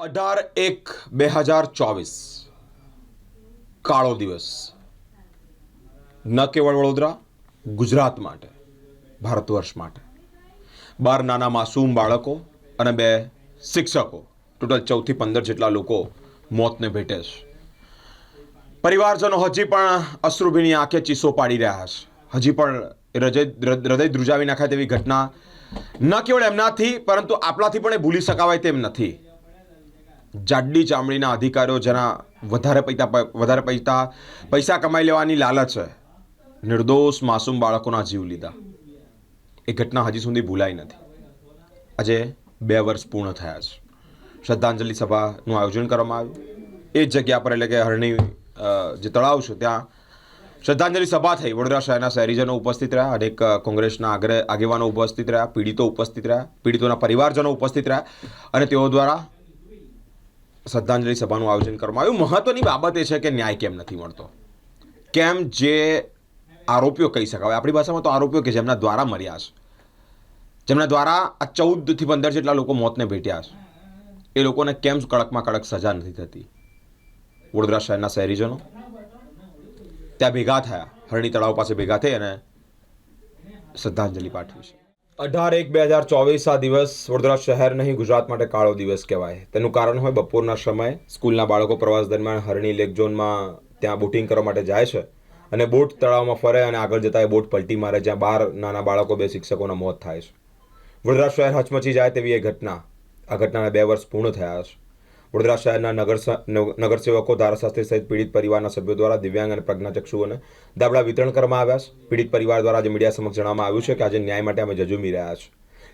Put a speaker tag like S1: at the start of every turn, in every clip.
S1: અઢાર એક, બે હજાર ચોવીસ. કાળો દિવસ. ન કેવળ વડોદરા, ગુજરાત માટે, ભારત વર્ષ માટે. બાર નાના માસૂમ બાળકો અને બે શિક્ષકો. ટોટલ ચૌદથી પંદર જેટલા લોકો મોતને ભેટે છે. પરિવારજનો હજી પણ અશ્રુભીની આંખે ચીસો પાડી રહ્યા છે. હજી પણ હૃદય હૃદય ધ્રુજાવી નાખાય તેવી ઘટના ન કેવળ એમનાથી, પરંતુ આપણાથી પણ એ ભૂલી શકાવાય તેમ નથી. જાડી ચામડીના અધિકારીઓ જેના વધારે પૈસા વધારે પૈસા પૈસા કમાઈ લેવાની લાલચ છે. નિર્દોષ માસૂમ બાળકોના જીવ લીધા. એ ઘટના હજી સુધી ભૂલાઈ નથી. આજે બે વર્ષ પૂર્ણ થયા છે. શ્રદ્ધાંજલિ સભાનું આયોજન કરવામાં આવ્યું. એ જ જગ્યા પર એટલે કે હરણી જે તળાવ છે ત્યાં શ્રદ્ધાંજલિ સભા થઈ. વડોદરા શહેરના શહેરીજનો ઉપસ્થિત રહ્યા. અનેક કોંગ્રેસના આગ્રહ, આગેવાનો ઉપસ્થિત રહ્યા. પીડિતો ઉપસ્થિત રહ્યા. પીડિતોના પરિવારજનો ઉપસ્થિત રહ્યા. અને તેઓ દ્વારા શ્રદ્ધાંજલિ સભાનું આયોજન કરવામાં આવ્યું. મહત્વની બાબત એ છે કે ન્યાય કેમ નથી મળતો? કેમ જે આરોપીઓ કહી શકાય? આપણી ભાષામાં તો આરોપીઓ કે જેમના દ્વારા મર્યા છે. જેમના દ્વારા આ ચૌદથી પંદર જેટલા લોકો મોતને ભેટ્યા છે. એ લોકોને કેમ કડકમાં કડક સજા નથી થતી? વડોદરા શહેરના શહેરીજનો? ત્યાં ભેગા થયા. હરણી તળાવ પાસે ભેગા થઈ અને શ્રદ્ધાંજલિ પાઠવી છે. અઢાર એક બે હજાર ચોવીસ આ દિવસ વડોદરા શહેર નહીં, ગુજરાત માટે કાળો દિવસ કહેવાય. તેનું કારણ હોય બપોરના સમયે સ્કૂલના બાળકો પ્રવાસ દરમિયાન હરણી લેક ઝોનમાં ત્યાં બોટિંગ કરવા માટે જાય છે અને બોટ તળાવમાં ફરે અને આગળ જતા એ બોટ પલટી મારે જ્યાં બાર નાના બાળકો, બે શિક્ષકોના મોત થાય છે. વડોદરા શહેર હચમચી જાય તેવી એ ઘટના. આ ઘટનાના બે વર્ષ પૂર્ણ થયા છે. વડોદરા શહેરના નગર નગરસેવકો, ધારાશાસ્ત્રી સહિત પીડિત પરિવારના સભ્યો દ્વારા દિવ્યાંગ અને પ્રજ્ઞાચક્ષુઓને દાબડા વિતરણ કરવામાં આવ્યા છે. પીડિત પરિવાર દ્વારા આજે મીડિયા સમક્ષ જણાવવામાં આવ્યું છે કે આજે ન્યાય માટે અમે જજુમી રહ્યા છે.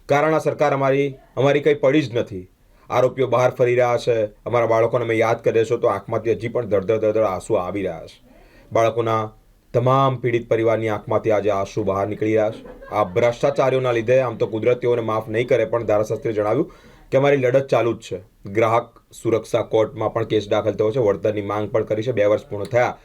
S1: કારણ આ સરકાર અમારી અમારી કંઈ પડી જ નથી. આરોપીઓ બહાર ફરી રહ્યા છે. અમારા બાળકોને અમે યાદ કરીએ છીએ તો આંખમાંથી હજી પણ ધડધડ ધડધડ આંસુ આવી રહ્યા છે. બાળકોના તમામ પીડિત પરિવારની આંખમાંથી આજે આંસુ બહાર નીકળી રહ્યા છે. આ ભ્રષ્ટાચારીઓના લીધે આમ તો કુદરતીઓને માફ નહીં કરે પણ ધારાશાસ્ત્રીએ જણાવ્યું કે અમારી લડત ચાલુ જ છે. ગ્રાહક સુરક્ષા કોર્ટમાં પણ કેસ દાખલ થયો છે. વળતરની માંગ પણ કરી છે. બે વર્ષ પૂર્ણ થયા.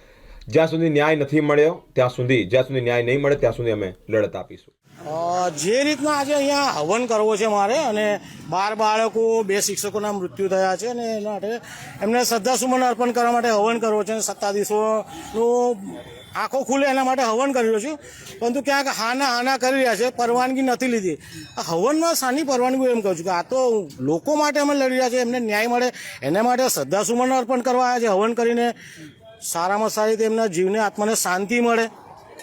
S1: જ્યાં સુધી ન્યાય નથી મળ્યો, ત્યાં સુધી જ્યાં સુધી ન્યાય નહીં મળે, ત્યાં સુધી અમે લડત આપીશું.
S2: જે રીતના આજે અહીંયા હવન કરવો છે મારે અને બાર બાળકો, બે શિક્ષકોના મૃત્યુ થયા છે અને એના માટે એમને શ્રદ્ધાસુમન અર્પણ કરવા માટે હવન કરવો છે અને સત્તાધીશોનું આંખો ખુલે એના માટે હવન કરી રહ્યો છું. પરંતુ ક્યાંક હાના હાના કરી રહ્યા છે, પરવાનગી નથી લીધી. આ હવનમાં શાની પરવાનગી એમ કહું છું કે આ તો લોકો માટે અમે લડી રહ્યા છે એમને ન્યાય મળે. એના માટે શ્રદ્ધાસુમન અર્પણ કરવા આવ્યા છે, હવન કરીને સારામાં સારી રીતે એમના જીવને, આત્માને શાંતિ મળે.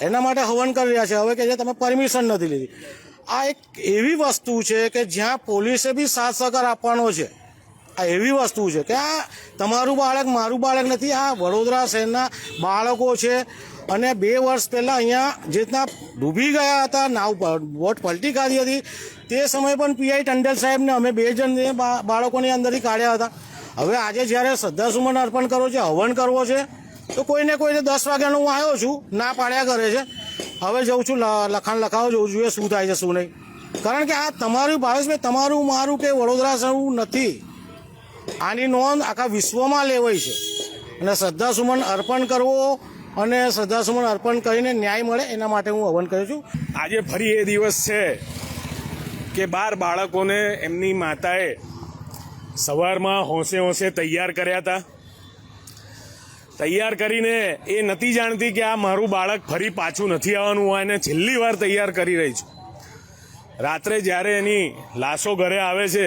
S2: એના માટે હવન કરી રહ્યા છે. હવે કે જે તમે પરમિશન નથી લીધી. આ એક એવી વસ્તુ છે કે જ્યાં પોલીસે બી સાથ સહકાર આપવાનો છે. આ એવી વસ્તુ છે કે આ તમારું બાળક મારું બાળક નથી, આ વડોદરા શહેરના બાળકો છે. અને બે વર્ષ પહેલાં અહીંયા જે રીતના ડૂબી ગયા હતા, નાવ બોટ પલટી કાઢી હતી, તે સમયે પણ પીઆઈ ટંડેલ સાહેબને અમે બે જણને બાળકોની અંદરથી કાઢ્યા હતા. હવે આજે જ્યારે શ્રદ્ધાસુમન અર્પણ કરવો છે, હવન કરવો છે તો કોઈને કોઈને દસ વાગ્યાનો હું આવ્યો છું, ના પાડ્યા કરે છે. હવે જઉં છું લખાણ લખાવો જવું જોઈએ શું થાય છે, શું નહીં. કારણ કે આ તમારું ભાવેશભાઈ તમારું, મારું કે વડોદરા શહેર નથી. આની નોંધ આખા વિશ્વમાં લેવાય છે. અને શ્રદ્ધાસુમન અર્પણ કરવો અને શ્રદ્ધાસુમન અર્પણ કરીને ન્યાય મળે, એના માટે હું હવન કરું છું.
S3: આજે ફરી એ દિવસ છે કે બાર બાળકોને એમની માતાએ સવારમાં હોંશે હોંશે તૈયાર કર્યા હતા. તૈયાર કરીને એ નથી જાણતી કે આ મારું બાળક ફરી પાછું નથી આવવાનું હોય અને છેલ્લી વાર તૈયાર કરી રહી છું. રાત્રે જ્યારે એની લાશો ઘરે આવે છે,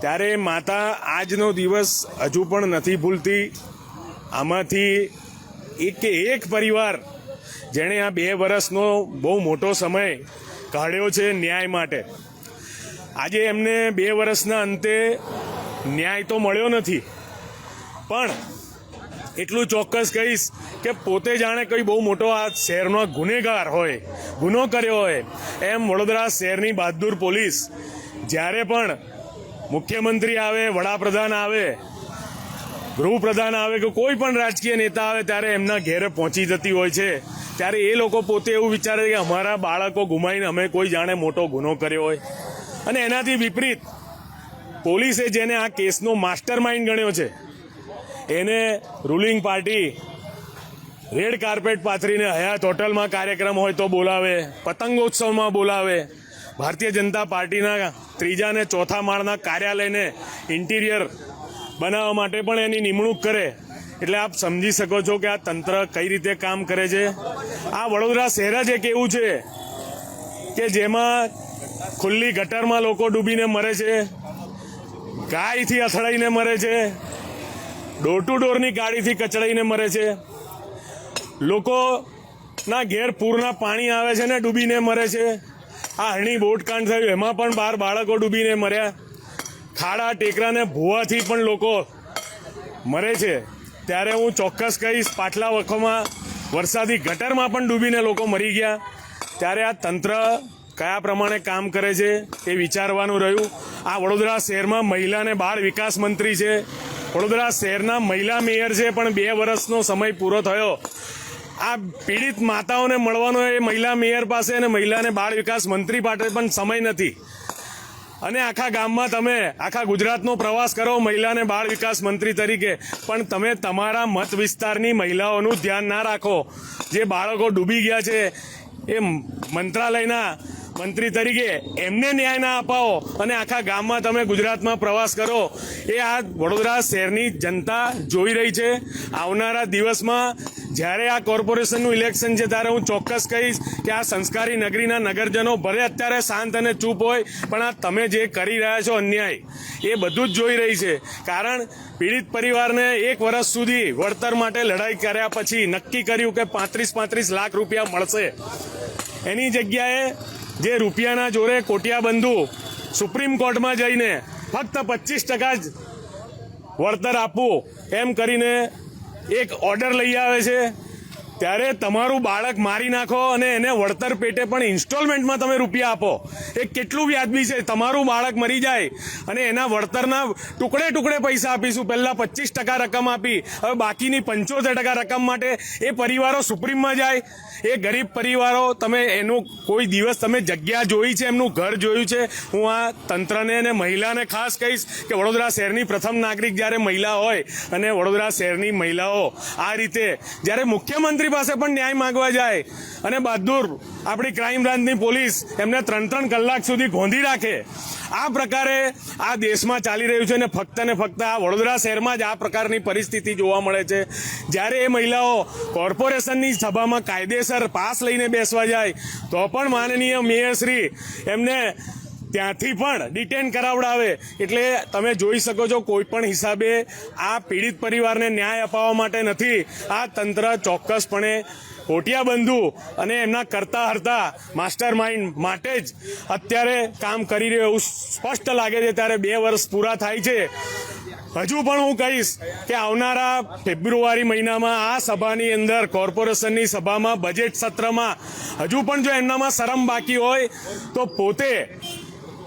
S3: ત્યારે માતા આજનો દિવસ હજુ પણ નથી ભૂલતી. આમાંથી એક એક પરિવાર જેણે આ બે વર્ષનો બહુ મોટો સમય કાઢ્યો છે ન્યાય માટે. આજે એમને બે વર્ષના અંતે ન્યાય તો મળ્યો નથી, પણ એટલું ચોક્કસ કહીશ કે પોતે જાણે કંઈ બહુ મોટો આ શહેરનો ગુનેગાર હોય, ગુનો કર્યો હોય. એમ વડોદરા શહેરની બહાદુર પોલીસ જ્યારે પણ મુખ્યમંત્રી આવે, વડાપ્રધાન આવે, ગૃહપ્રધાન આવે કે કોઈ પણ રાજકીય નેતા આવે ત્યારે એમના ઘેરે પહોંચી જતી હોય છે. ત્યારે એ લોકો પોતે એવું વિચારે કે અમારા બાળકો ગુમાવીને અમે કોઈ જાણે મોટો ગુનો કર્યો હોય. અને એનાથી વિપરીત પોલીસે જેને આ કેસનો માસ્ટર માઇન્ડ ગણ્યો છે એને રૂલિંગ પાર્ટી રેડ કાર્પેટ પાથરીને હયાત હોટલમાં કાર્યક્રમ હોય તો બોલાવે, પતંગોત્સવમાં બોલાવે. ભારતીય જનતા પાર્ટીના ત્રીજા ને ચોથા માળના કાર્યાલયને ઇન્ટિરિયર બનાવવા માટે પણ એની નિમણૂક કરે. એટલે આપ સમજી શકો છો કે આ તંત્ર કઈ રીતે કામ કરે છે. આ વડોદરા શહેર જ એક એવું છે કે જેમાં ખુલ્લી ગટરમાં લોકો ડૂબીને મરે છે, ગાયથી અથડાઈને મરે છે ડોર ટુ ડોરની ગાડીથી કચડાઈને મરે છે. લોકોના ઘેર પૂરના પાણી આવે છે ને ડૂબીને મરે છે. આ હણી બોટકાંડ થયું. એમાં પણ બાર બાળકો ડૂબીને મર્યા. ખાડા ટેકરાને ભૂવાથી પણ લોકો મરે છે. ત્યારે હું ચોક્કસ કહીશ, પાટલા વખોમાં વરસાદી ગટરમાં પણ ડૂબીને લોકો મરી ગયા. ત્યારે આ તંત્ર કયા પ્રમાણે કામ કરે છે એ વિચારવાનું રહ્યું. આ વડોદરા શહેરમાં મહિલા અને બાળ વિકાસ મંત્રી છે. વડોદરા શહેરના મહિલા મેયર છે, પણ બે વર્ષનો સમય પૂરો થયો. આ પીડિત માતાઓને મળવાનો એ મહિલા મેયર પાસે અને મહિલા અને બાળ વિકાસ મંત્રી પાસે પણ સમય નથી. અને આખા ગામમાં તમે, આખા ગુજરાતનો પ્રવાસ કરો મહિલા અને બાળ વિકાસ મંત્રી તરીકે, પણ તમે તમારા મત વિસ્તારની મહિલાઓનું ધ્યાન ના રાખો. જે બાળકો ડૂબી ગયા છે, એ મંત્રાલયના મંત્રી તરીકે એમને ન્યાય ના અપાવો અને આખા ગામમાં તમે ગુજરાતમાં પ્રવાસ કરો, એ આ વડોદરા શહેરની જનતા જોઈ રહી છે. આવનારા દિવસમાં જ્યારે આ કોર્પોરેશનનું ઇલેક્શન છે, ત્યારે હું ચોક્કસ કહીશ કે આ સંસ્કારી નગરીના નગરજનો ભલે અત્યારે શાંત અને ચૂપ હોય, પણ આ તમે જે કરી રહ્યા છો અન્યાય, એ બધું જ જોઈ રહી છે. કારણ પીડિત પરિવારને એક વર્ષ સુધી વળતર માટે લડાઈ કર્યા પછી નક્કી કર્યું કે પાંત્રીસ પાંત્રીસ લાખ રૂપિયા મળશે. એની જગ્યાએ જે રૂપિયાના જોરે કોટિયાબંધુ સુપ્રીમ કોર્ટમાં જઈને ફક્ત પચીસ ટકા જ વળતર આપવું, એમ કરીને એક ઓર્ડર લઈ આવે છે. ત્યારે તમારું બાળક મારી નાખો અને એને વળતર પેટે પણ ઇન્સ્ટોલમેન્ટમાં તમે રૂપિયા આપો. એ કેટલું વ્યાજબી છે. તમારું બાળક મરી જાય અને એના વળતરના ટુકડે ટુકડે પૈસા આપીશું. પહેલાં પચીસ ટકા રકમ આપી. હવે બાકીની પંચોતેર ટકા રકમ માટે એ પરિવારો સુપ્રીમમાં જાય. એ ગરીબ પરિવારો, તમે એનું કોઈ દિવસ તમે જગ્યા જોઈ છે, એમનું ઘર જોયું છે. હું આ તંત્રને અને મહિલાને ખાસ કહીશ કે વડોદરા શહેરની પ્રથમ નાગરિક જ્યારે મહિલા હોય અને વડોદરા શહેરની મહિલાઓ આ રીતે જ્યારે મુખ્યમંત્રી પાસે પણ ન્યાય માંગવા જાય. અને બહાદુર, આપણી ક્રાઇમ બ્રાન્ચની પોલીસ એમને ત્રણ ત્રણ કલાક સુધી ગોંધી રાખે. આ પ્રકારે આ દેશમાં ચાલી રહ્યું છે અને ફક્ત ને ફક્ત આ વડોદરા શહેરમાં જ આ પ્રકારની પરિસ્થિતિ જોવા મળે છે. જ્યારે એ મહિલાઓ કોર્પોરેશનની સભામાં કાયદેસર પાસ લઈને બેસવા જાય, તો પણ માનનીય મેયરશ્રી એમને ત્યાંથી પણ ડિટેન કરાવડાવે. એટલે તમે જોઈ શકો છો, કોઈ પણ હિસાબે આ પીડિત પરિવારને ન્યાય અપાવવા માટે નથી. આ તંત્ર ચોક્કસપણે કોટિયા બંધુ અને એમના કરતા હરતા માસ્ટર માઇન્ડ માટે જ અત્યારે કામ કરી રહ્યો એવું સ્પષ્ટ લાગે છે. ત્યારે બે વર્ષ પૂરા થાય છે. હજુ પણ હું કહીશ કે આવનારા ફેબ્રુઆરી મહિનામાં આ સભાની અંદર કોર્પોરેશનની સભામાં, બજેટ સત્રમાં હજુ પણ જો એમનામાં શરમ બાકી હોય, તો પોતે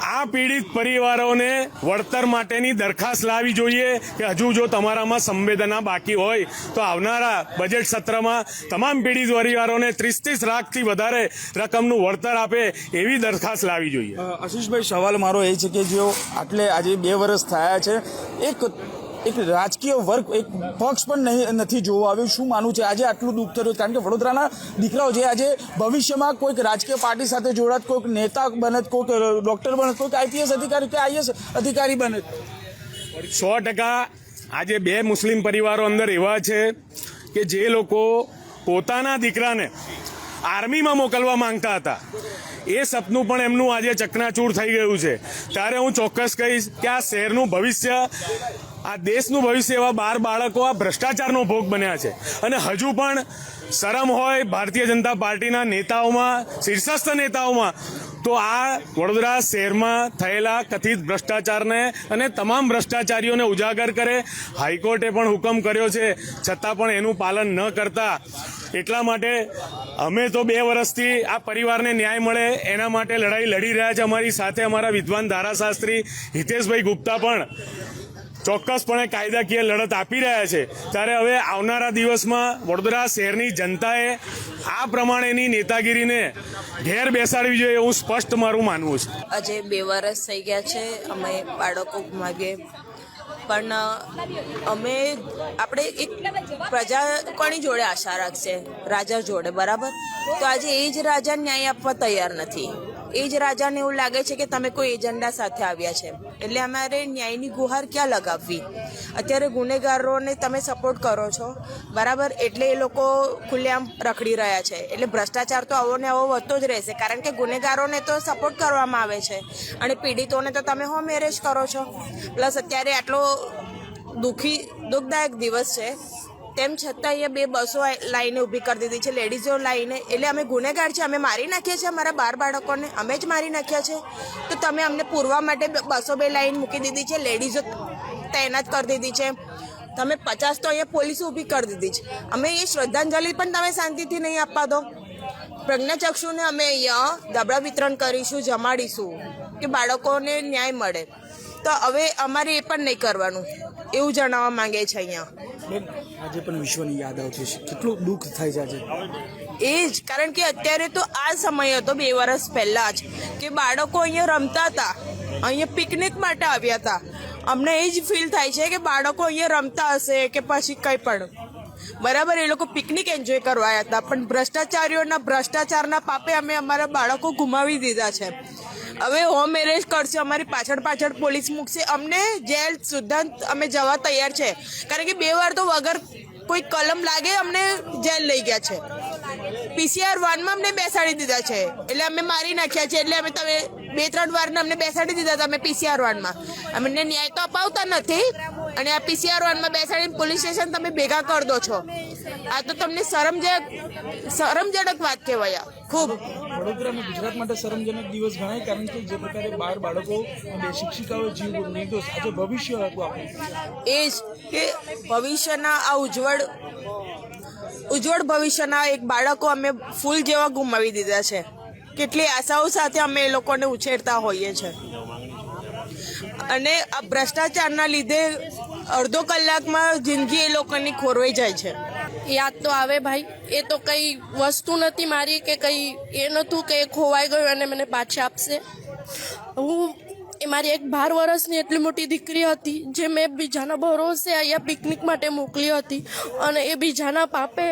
S3: આ પીડિત પરિવારોને વળતર માટેની દરખાસ્ત લાવવી જોઈએ કે હજુ જો તમારામાં સંવેદના બાકી હોય તો આવનારા બજેટ સત્રમાં તમામ પીડિત પરિવારોને ત્રીસ ત્રીસ લાખથી વધારે રકમનું વળતર આપે એવી દરખાસ્ત લાવી જોઈએ.
S4: આશીષભાઈ, સવાલ મારો એ છે કે જો આટલે આજે બે વર્ષ થયા છે, એક એક રાજકીય વર્ગ, એક પક્ષ પણ નહીં, નથી જોવા આવ્યું. શું માનવું છે? આજે આટલું દુઃખ થયું, કારણ કે વડોદરાના દીકરાઓ જે આજે ભવિષ્યમાં કોઈક રાજકીય પાર્ટી સાથે જોડાત, કોઈક નેતા બનત, કોઈક ડૉક્ટર બનત, કોઈક આઈપીએસ અધિકારી કે આઈએસ અધિકારી બનત.
S3: સો ટકા આજે બે મુસ્લિમ પરિવારો અંદર એવા છે કે જે લોકો પોતાના દીકરાને આર્મીમાં મોકલવા માંગતા હતા. એ સપનું પણ એમનું આજે ચકનાચૂર થઈ ગયું છે. ત્યારે હું ચોક્કસ કહીશ કે આ શહેરનું ભવિષ્ય આ દેશનું ભવિષ્ય એવા બાર બાળકો આ ભ્રષ્ટાચારનો ભોગ બન્યા છે. અને હજુ પણ શરમ હોય ભારતીય જનતા પાર્ટીના નેતાઓમાં, શીર્ષસ્થ નેતાઓમાં, તો આ વડોદરા શહેરમાં થયેલા કથિત ભ્રષ્ટાચારને અને તમામ ભ્રષ્ટાચારીઓને ઉજાગર કરે, હાઈકોર્ટે પણ હુકમ કર્યો છે. છતાં પણ એનું પાલન ન કરતા. એટલા માટે અમે તો બે વર્ષથી આ પરિવારને ન્યાય મળે, એના માટે લડાઈ લડી રહ્યા છે અમારી સાથે અમારા વિદ્વાન ધારાશાસ્ત્રી હિતેશભાઈ ગુપ્તા પણ. ચોક્કસપણે કાયદાકીય લડત આપી રહ્યા છે. ત્યારે હવે આવનારા દિવસમાં વડોદરા શહેરની જનતાએ આ પ્રમાણેની નેતાગીરીને ઘેર બેસાડવી જોઈએ એવું સ્પષ્ટ મારું માનવું છે.
S5: આજે બે વરસ થઈ ગયા છે, અમે બાળકો માગે પણ અમે આપણે એક પ્રજા કોની જોડે આશા રાખશે? રાજા જોડે, બરાબર? તો આજે એ જ રાજા ન્યાય આપવા તૈયાર નથી. એ જ રાજાને એવું લાગે છે કે તમે કોઈ એજન્ડા સાથે આવ્યા છે. એટલે અમારે ન્યાયની ગુહાર ક્યાં લગાવવી? અત્યારે ગુનેગારોને તમે સપોર્ટ કરો છો. બરાબર? એટલે એ લોકો ખુલ્લેઆમ રખડી રહ્યા છે. એટલે ભ્રષ્ટાચાર તો આવો ને આવો વધતો જ રહેશે. કારણ કે ગુનેગારોને તો સપોર્ટ કરવામાં આવે છે. અને પીડિતોને તો તમે હોમ મેરેજ કરો છો. પ્લસ અત્યારે આટલો દુઃખી, દુઃખદાયક દિવસ છે. તેમ છતાં અહીંયા બે બસો લાઈને ઊભી કરી દીધી છે. લેડીઝો લાઈને, એટલે અમે ગુનેગાર છે, અમે મારી નાખીએ છીએ, અમારા બાર બાળકોને અમે જ મારી નાખ્યા છે. તો તમે અમને પૂરવા માટે બસો બે લાઈન મૂકી દીધી છે. લેડીઝો તૈનાત કરી દીધી છે. તમે પચાસ તો અહીંયા પોલીસ ઊભી કરી દીધી છે. અમે એ શ્રદ્ધાંજલિ પણ તમે શાંતિથી નહીં આપવા દો. પ્રજ્ઞાચક્ષુને અમે અહીંયા દબડા વિતરણ કરીશું, જમાડીશું કે બાળકોને ન્યાય મળે. તો હવે અમારે એ પણ નહીં કરવાનું. એવું જણાવવા માંગે છે અહીંયા?
S4: બેન આજે પણ વિશ્વની યાદ આવતી છે કેટલું દુઃખ થાય છે આજે?
S5: એ જ કારણ કે અત્યારે તો આ સમય હતો બે વર્ષ પહેલા જ કે બાળકો અહીંયા રમતા હતા અહીંયા પિકનિક માટે આવ્યા હતા. અમને એ જ ફીલ થાય છે કે બાળકો અહીંયા રમતા હશે કે પછી કંઈ પણ. બરાબર એ લોકો પિકનિક એન્જોય કરવા આવ્યા હતા પણ ભ્રષ્ટાચારીઓના ભ્રષ્ટાચારના પાપે અમે અમારા બાળકો ગુમાવી દીધા છે. હવે હોમ મેરેજ કરશે, અમારી પાછળ પાછળ પોલીસ મૂકશે. અમને જેલ સુદ્ધા અમે જવા તૈયાર છે. કારણ કે બે વાર તો વગર કોઈ કલમ લાગે, અમને જેલ લઈ ગયા છે. પીસીઆર વનમાં અમને બેસાડી દીધા છે. એટલે અમે મારી નાખ્યા છે, એટલે અમે તમે બે ત્રણ વારને અમને બેસાડી દીધા હતા અમે પીસીઆર વાનમાં. અમને ન્યાય તો અપાવતા નથી અને આ પીસીઆર વાનમાં બેસાડીને પોલીસ સ્ટેશન તમે ભેગા કરી દો છો. આ તો તમને શરમજનક શરમજનક વાત કહેવાય ખૂબ.
S4: વડોદરા ગુજરાત માટે શરમજનક દિવસ ગણાય કારણ કે જે પ્રકારે બાર બાળકો અને શિક્ષિકાઓ જીવ નિર્દોષ આજે ભવિષ્ય હતું આપણું.
S5: એ જ કે ભવિષ્યના આ ઉજ્જવળ ઉજ્જવળ ભવિષ્યના એક બાળકો અમે ફૂલ જેવા ગુમાવી દીધા છે. કેટલી આશાઓ સાથે અમે એ લોકોને ઉછેરતા હોઈએ છીએ અને આ ભ્રષ્ટાચારના લીધે અડધો કલાકમાં જિંદગી એ લોકોની ખોરવાઈ જાય છે.
S6: યાદ તો આવે ભાઈ. એ તો કઈ વસ્તુ નથી મારી કે કઈ એ નહોતું કે ખોવાઈ ગયું અને મને પાછી આપશે. હું એ મારી એક બાર વર્ષની એટલી મોટી દીકરી હતી, જે મેં બીજાના ભરોસે અહીંયા પિકનિક માટે મોકલી હતી અને એ બીજાના પાપે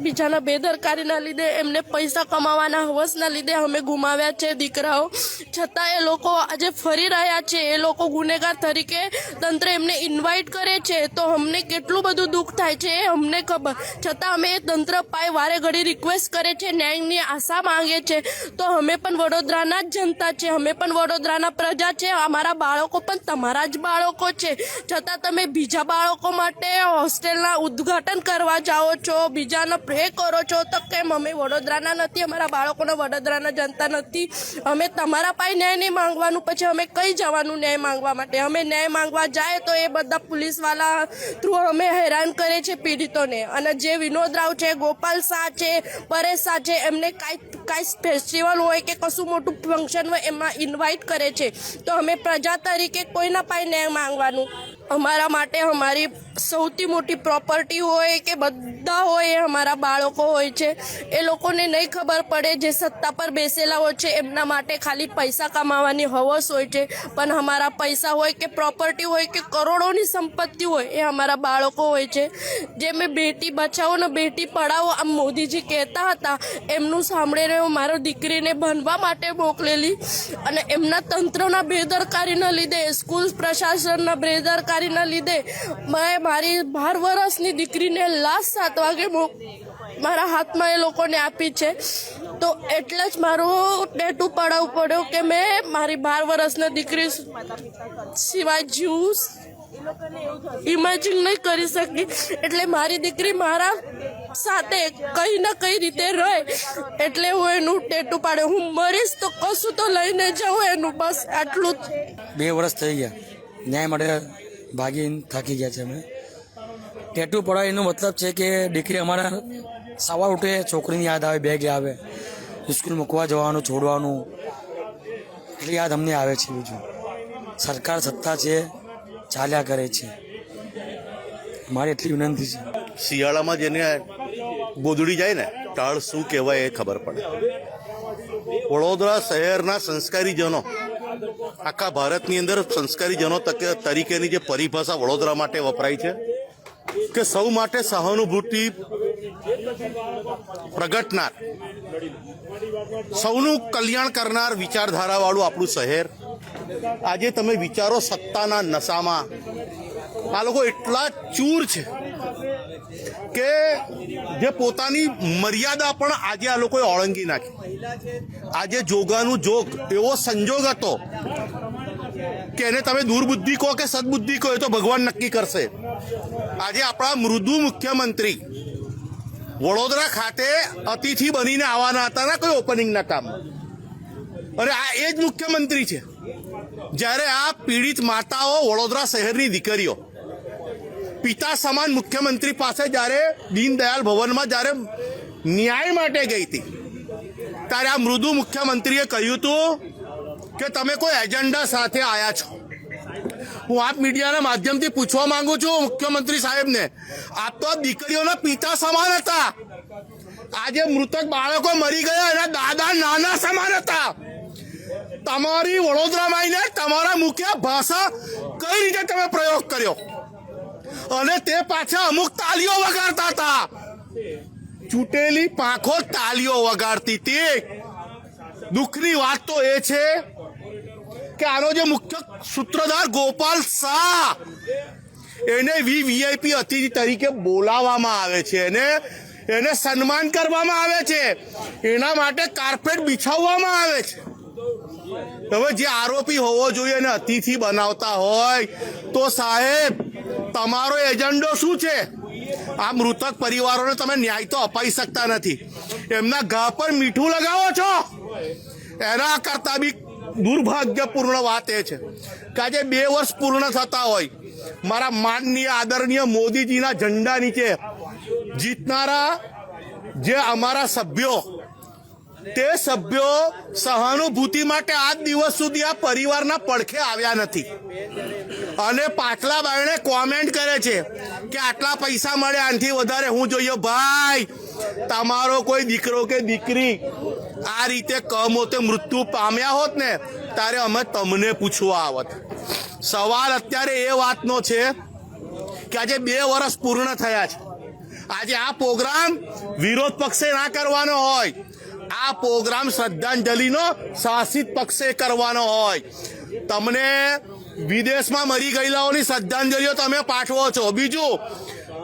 S6: બીજાના બેદરકારીના લીધે એમને પૈસા કમાવાના હવસના લીધે અમે ગુમાવ્યા છે, દીકરાઓ. છતાં એ લોકો આજે ફરી રહ્યા છે. એ લોકો ગુનેગાર તરીકે તંત્ર એમને ઇન્વાઇટ કરે છે. તો અમને કેટલું બધું દુઃખ થાય છે એ અમને ખબર. છતાં અમે એ તંત્ર પાય વારે ઘડી રિક્વેસ્ટ કરે છે, ન્યાયની આશા માંગે છે. તો અમે પણ વડોદરાના જ જનતા છે. અમે પણ વડોદરાના પ્રજા છે. અમારા બાળકો પણ તમારા જ બાળકો છે. છતાં તમે બીજા બાળકો માટે હોસ્ટેલના ઉદ્ઘાટન કરવા જાઓ છો. બીજાનો પ્રે કરો છો તો કેમ? અમે વડોદરાના નથી, અમારા બાળકોના વડોદરાના જનતા નથી. અમે તમારા પાસે ન્યાય નહીં માંગવાનું, પછી અમે કઈ જવાનું ન્યાય માંગવા માટે? અમે ન્યાય માંગવા જાય તો એ બધા પોલીસવાળા થ્રુ અમે હેરાન કરે છે પીડિતોને. અને જે વિનોદ રાવ છે, ગોપાલ શાહ છે, પરેશ શાહ છે, એમને કાંઈ કાંઈ ફેસ્ટિવલ હોય કે કશું મોટું ફંક્શન હોય, એમાં ઇન્વાઇટ કરે છે. તો અમે પ્રજા તરીકે કોઈના પાસે ન્યાય માંગવાનું? અમારા માટે અમારી સૌથી મોટી પ્રોપર્ટી હોય કે બધા હોય એ અમારા બાળકો હોય છે. એ લોકોને નહીં ખબર પડે જે સત્તા પર બેસેલા હોય છે, એમના માટે ખાલી પૈસા કમાવાની હવસ હોય છે. પણ અમારા પૈસા હોય કે પ્રોપર્ટી હોય કે કરોડોની સંપત્તિ હોય એ અમારા બાળકો હોય છે. જે મેં બેટી બચાવો ને બેટી પઢાવો આમ મોદીજી કહેતા હતા, એમનું સાંભળીને હું મારો દીકરીને ભણવા માટે મોકલેલી. અને એમના તંત્રના બેદરકારીના લીધે, સ્કૂલ પ્રશાસનના બેદરકારીના લીધે મેં મારી બાર વર્ષની દીકરીને લાસ્ટ સાત વાગે મારા હાથમાં એ લોકોને આપી છે. તો એટલે જ મારું ટેટુ પડાવ પડ્યો કે મેં મારી બાર વર્ષની દીકરી સિવાય જીવું ઇમેજિન નહીં કરી શકી. એટલે મારી દીકરી મારા સાથે કઈ ના કઈ રીતે રહે. એટલે હું એનું ટેટુ પાડે. હું મરીશ તો કશું તો લઈને જાઉં એનું. બસ આટલું
S7: બે વર્ષ થઈ ગયા. ન્યાય માટે ભાગીને થાકી ગયા છે અમે. ટેટુ પડાય એનો મતલબ છે કે દીકરી અમારા સવાર ઉઠે છોકરીની યાદ આવે બેગ આવે. સ્કૂલ મૂકવા જવાનું, છોડવાનું. એટલી યાદ અમને આવે છે બીજું. સરકાર સત્તા છે, ચાલ્યા કરે છે. મારી એટલી વિનંતી છે.
S8: શિયાળામાં જેને ગોદડી જાય ને, ટાળ શું કહેવાય એ ખબર પડે. વડોદરા શહેરના સંસ્કારીજનો આખા ભારતની અંદર સંસ્કારીજનો તરીકેની જે પરિભાષા વડોદરા માટે વપરાય છે કે સૌ માટે સહાનુભૂતિ પ્રગટનાર, સૌનું કલ્યાણ કરનાર વિચારધારાવાળું આપણું શહેર. આજે તમે વિચારો સત્તાના નશામાં. આ લોકો એટલા ચૂર છે કે જે પોતાની મર્યાદા પણ આજે આ લોકોએ ઓળંગી નાખી. આજે જોગાનું જોગ એવો સંજોગ હતો કે એને તમે દુર્બુદ્ધિ કહો કે સદબુદ્ધિ કહો, એ તો ભગવાન નક્કી કરશે. આજે આપણા મૃદુ મુખ્યમંત્રી વડોદરા ખાતે અતિથિ બનીને આવવાના હતા ના કોઈ ઓપનિંગના કામ. અને આ એ જ મુખ્યમંત્રી છે. જ્યારે આ પીડિત માતાઓ વડોદરા શહેરની દીકરીઓ પિતા સમાન મુખ્યમંત્રી પાસે જ્યારે દીનદયાલ ભવનમાં જ્યારે ન્યાય માટે ગઈ હતી, ત્યારે આ મૃદુ મુખ્યમંત્રીએ કહ્યું હતું કે તમે કોઈ એજન્ડા સાથે આવ્યા છો. હું આપ મીડિયાના માધ્યમથી પૂછવા માંગુ છું મુખ્યમંત્રી સાહેબને, આપ તો દીકરીઓના પિતા સમાન હતા. આજે મૃતક બાળકો મરી ગયા એના દાદા નાના સમાન હતા. તમારી વડોદરામાં તમારા મુખ્ય ભાષા કઈ રીતે તમે પ્રયોગ કર્યો? અને તે પાછા અમુક તાલીઓ વગાડતા હતા. ચૂંટેલી પાંખો તાલીઓ વગાડતી હતી. દુઃખની વાત તો એ છે કે આનો જે મુખ્ય સૂત્રધાર ગોપાલ શાહ, એને વી વીઆઈપી અતિથિ તરીકે બોલાવવામાં આવે છે એને એને સન્માન કરવામાં આવે છે. એના માટે કાર્પેટ બિછાવવામાં આવે છે. હવે જે આરોપી હોવો જોઈએ એને અતિથિ બનાવતા હોય તો સાહેબ તમારો એજન્ડો શું છે? આ મૃતક પરિવારોને તમે ન્યાય તો અપાઈ શકતા નથી. એમના ઘા પર મીઠું લગાવો છો? એના કરતા બી દુર્ભાગ્યપૂર્ણ વાત એ છે કે આજે બે વર્ષ પૂર્ણ થતા હોય. મારા માનનીય આદરણીય મોદીજીના ઝંડા નીચે જીતનારા જે અમારા સભ્યો તે સભ્યો સહાનુભૂતિ માટે આજ દિવસ સુધી આ પરિવારના પડખે આવ્યા નથી. અને પાટલા બાયણે કોમેન્ટ કરે છે કે આટલા પૈસા મળે, આનાથી વધારે હું જોઈએ. ભાઈ, તમારો કોઈ દીકરો કે દીકરી આ રીતે કમોતે મૃત્યુ પામ્યા હોત ને, ત્યારે અમે તમને પૂછવા આવત. સવાલ અત્યારે એ વાતનો છે કે આજે બે વર્ષ પૂર્ણ થયા છે. આજે આ પ્રોગ્રામ વિરોધ પક્ષે ના કરવાનો હોય. આ પ્રોગ્રામ શ્રદ્ધાંજલિનો શાસિત પક્ષે કરવાનો હોય. તમને વિદેશમાં મરી ગયેલાઓની શ્રદ્ધાંજલિઓ તમે પાઠવો છો. બીજું,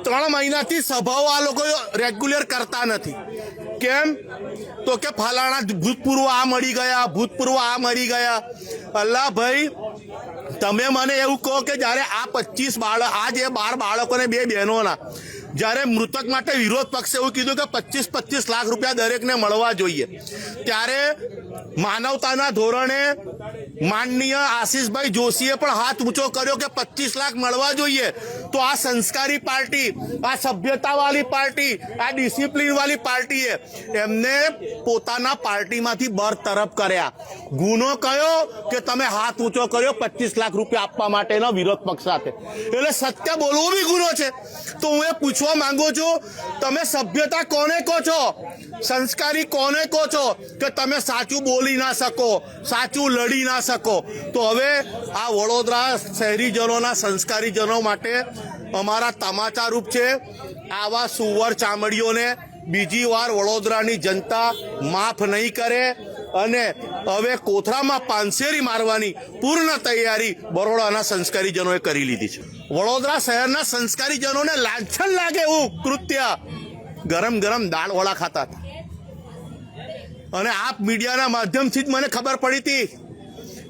S8: ત્રણ મહિનાથી સભાઓ આ લોકો રેગ્યુલર કરતા નથી. કેમ? તો કે ફલાણા ભૂતપૂર્વ આ મળી ગયા, ભૂતપૂર્વ આ મરી ગયા. અલ્લાહ ભાઈ, તમે મને એવું કહો કે જ્યારે આ પચીસ બાળક, આ જે બાર બાળકોને બે બહેનોના જ્યારે મૃતક માટે વિરોધ પક્ષે એવું કીધું કે પચીસ પચીસ લાખ રૂપિયા દરેકને મળવા જોઈએ, ત્યારે માનવતાના ધોરણે માનનીય આશીષભાઈ જોશીએ પણ હાથ ઊંચો કર્યો કે પચીસ લાખ મળવા જોઈએ. તો આ સંસ્કારી પાર્ટી, આ સભ્યતાવાળી પાર્ટી, આ ડિસિપ્લિન વાળી પાર્ટીએ એમને પોતાના પાર્ટીમાંથી બરતરફ કર્યા. ગુનો કયો કે તમે હાથ ઊંચો કર્યો પચીસ લાખ રૂપિયા આપવા માટેનો વિરોધ પક્ષ સાથે? એટલે સત્ય બોલવું બી ગુનો છે. તો હું એ પૂછવા માંગુ છું, તમે સભ્યતા કોને કહો છો? સંસ્કારી કોને કહો છો કે તમે સાચું બોલી ના શકો, સાચું લડી ના શકો તો હવે આ વડોદરા શહેરીજનોના સંસ્કારીજનો માટે અમારા તમાચા રૂપ છે. આવા સુવર ચામડીઓને બીજી વાર વડોદરાની જનતા માફ નહીં કરે અને હવે કોથરામાં પાનસેરી મારવાની પૂર્ણ તૈયારી બરોડાના સંસ્કારીજનોએ કરી લીધી છે. વડોદરા શહેરના સંસ્કારીજનોને લાંછન લાગે એવું કૃત્ય ગરમ ગરમ દાળ વડા ખાતા હતા. અને આપ મીડિયાના માધ્યમથી જ મને ખબર પડી હતી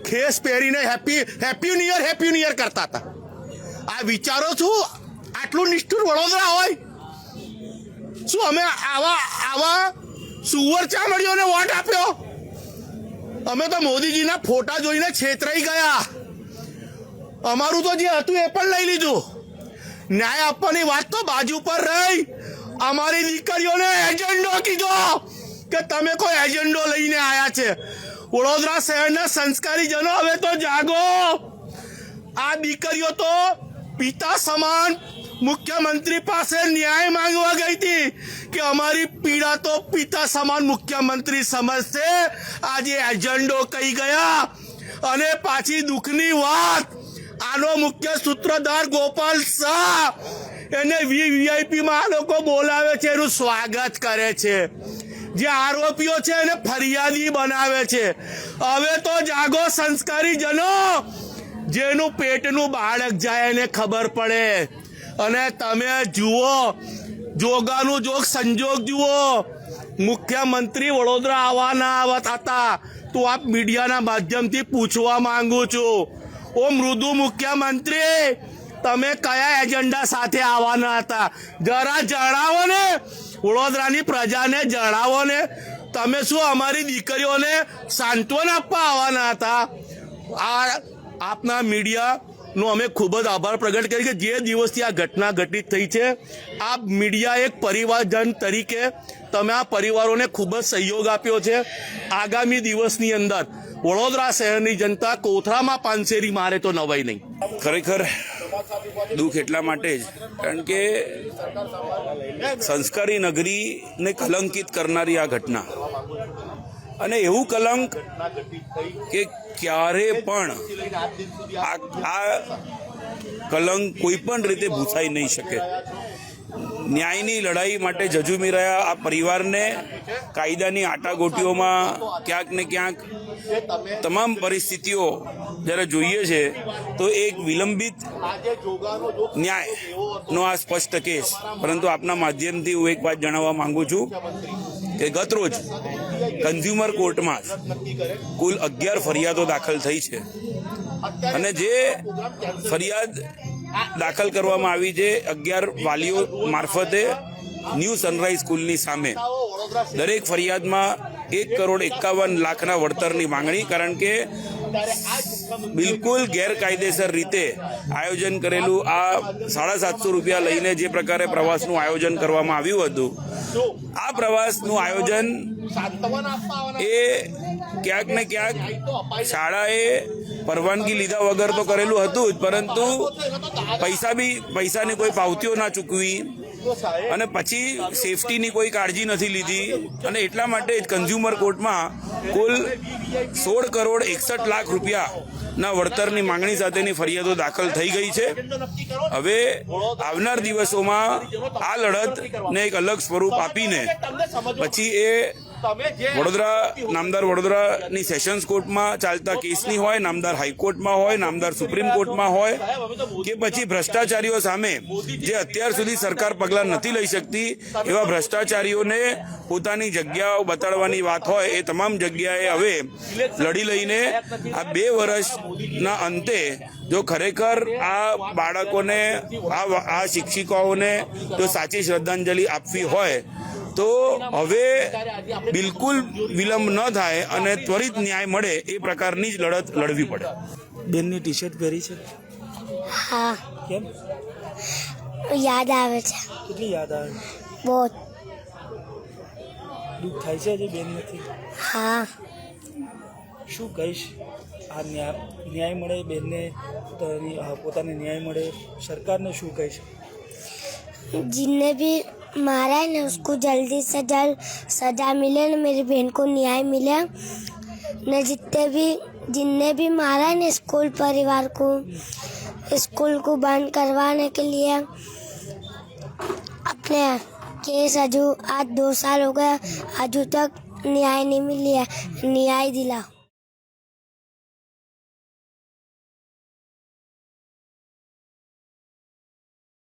S8: ખેસ પહેરીને happy happy new year happy new year કરતા હતા. આ વિચારો છું? આટલું નિષ્ઠુર વડોદરા હોય? શું અમે આવા આવા સુવર ચામડીઓને વોટ આપ્યો? અમે તો મોદીજીના ફોટા જોઈને છેતરાઈ ગયા. અમારું તો જે હતું એ પણ લઈ લીધું. ન્યાય આપવાની વાત તો બાજુ પર રહી. અમારી દીકરીઓને એજન્ડો કીધો કે તમે કોઈ એજન્ડો લઈને આવ્યા છે. વડોદરા શહેરના સંસ્કારી જનો હવે તો જાગો. આ દીકરીઓ તો પિતા સમાન મુખ્યમંત્રી પાસે ન્યાય માંગવા ગઈ હતી કે અમારી પીડા તો પિતા સમાન મુખ્યમંત્રી સમજશે. આજે એજન્ડો કહી ગયા? અને પાછી દુઃખની વાત, આનો મુખ્ય સૂત્રધાર ગોપાલ શાહ. એને વીવીઆઈપી માં આ લોકો બોલાવે છે, એનું સ્વાગત કરે છે. જે આરોપીઓ છે એને ફરિયાદી બનાવે છે. હવે તો જાગો સંસ્કારી જનો જેનું પેટનું બાળક જાય એને ખબર પડે. અને તમે જુઓ, જોગાનું જોગ સંજોગ જુઓ. મુખ્યમંત્રી વડોદરા આવવાના આવત હતા તો આપ મીડિયાના માધ્યમથી પૂછવા માંગુ છું. ઓ મૃદુ મુખ્યમંત્રી તમે કયા એજન્ડા સાથે આવવાના હતા? જરા જણાવો ને. વડોદરાની પ્રજાને જણાવો ને. તમે શું અમારી દીકરીઓને સાંત્વન આપવા આવવાના હતા? આ આપના મીડિયાનો અમે ખૂબ જ આભાર પ્રગટ કરી કે જે દિવસથી આ ઘટના ઘટિત થઈ છે આ મીડિયા એક પરિવારજન તરીકે તમે આ પરિવારોને ખૂબ જ સહયોગ આપ્યો છે. આગામી દિવસની અંદર વડોદરા શહેરની જનતા કોથળામાં પાનસેરી મારે તો નવાઈ નહીં.
S9: ખરેખર દુઃખ એટલા માટે જ. કારણ કે સંસ્કારી નગરીને કલંકિત કરનારી આ ઘટના. અને એવું કલંક કે ક્યારે પણ આ કલંક કોઈ પણ રીતે ભૂસાઈ નહીં શકે. ન્યાયની લડાઈ માટે જજુમી રહ્યા આ પરિવારને કાયદાની આટાગોટીઓમાં ક્યાંક ને ક્યાંક તમામ પરિસ્થિતિઓ જ્યારે જોઈએ છે, તો એક વિલંબિત ન્યાયનો આ સ્પષ્ટ કેસ. પરંતુ આપના માધ્યમથી હું એક વાત જણાવવા માંગુ છું કે ગતરોજ કન્ઝ્યુમર કોર્ટમાં કુલ અગિયાર ફરિયાદો દાખલ થઈ છે. અને જે ફરિયાદ દાખલ કરવામાં આવી છે, અગિયાર વાલીઓ મારફતે ન્યૂ સનરાઈઝ સ્કૂલની સામે. દરેક ફરિયાદમાં એક કરોડ એકાવન લાખના વળતરની માંગણી, કારણ કે બિલકુલ ગેરકાયદેસર રીતે આયોજન કરેલું આ સાડા સાતસો રૂપિયા લઈને જે પ્રકારે પ્રવાસનું આયોજન કરવામાં આવ્યું હતું, આ પ્રવાસનું આયોજન એ ક્યાંક ને ક્યાંક શાળાએ પરવાનગી લીધા વગર તો કરેલું હતું જ, પરંતુ પૈસા બી, પૈસાની કોઈ પાવતીઓ ના ચૂકવી અને પછી સેફટીની કોઈ કાળજી નથી લીધી. અને એટલા માટે જ કન્ઝ્યુમર કોર્ટમાં કુલ સોળ કરોડ એકસઠ લાખ રૂપિયાના વળતરની માંગણી સાથેની ફરિયાદો દાખલ થઈ ગઈ છે. હવે આવનાર દિવસોમાં આ લડતને એક અલગ સ્વરૂપ આપીને પછી એ વડોદરા નામદાર વડોદરાની સેશન્સ કોર્ટમાં ચાલતા કેસની હોય નામદાર હાઈકોર્ટમાં હોય નામદાર સુપ્રીમ કોર્ટમાં હોય કે પછી ભ્રષ્ટાચારીઓ સામે જે અત્યાર સુધી સરકાર પગલાં નથી લઈ શકતી એવા ભ્રષ્ટાચારીઓને પોતાની જગ્યાઓ બતાડવાની વાત હોય એ તમામ જગ્યાએ હવે લડી લઈને આ બે વર્ષના અંતે જો ખરેખર આ બાળકોને આ આ શિક્ષિકાઓને જો સાચી શ્રદ્ધાંજલિ આપવી હોય તો હવે બિલકુલ વિલંબ ન થાય અને ત્વરિત ન્યાય મળે એ પ્રકારની જ લડત લડવી પડે.
S4: બેનની ટી શર્ટ પહેરી છે?
S10: હા.
S4: કેમ?
S10: યાદ આવે છે.
S4: કેટલી યાદ આવે?
S10: બહુ.
S4: દુઃખ થાય છે જે બેન નથી
S10: હા.
S4: શું કહીશ? આ ન્યાય ન્યાય મળે બેનને પોતાને ન્યાય મળે. સરકારને શું કહીશ?
S10: जिनने भी मारा है, ना उसको जल्दी से जल्द सजा मिले, ना मेरी बहन को न्याय मिले। न जितने भी, जिनने भी मारा है, ना स्कूल परिवार को, स्कूल को बंद करवाने के लिए अपने केस अजू, आज दो साल हो गया अजू तक न्याय नहीं मिली है, न्याय दिला।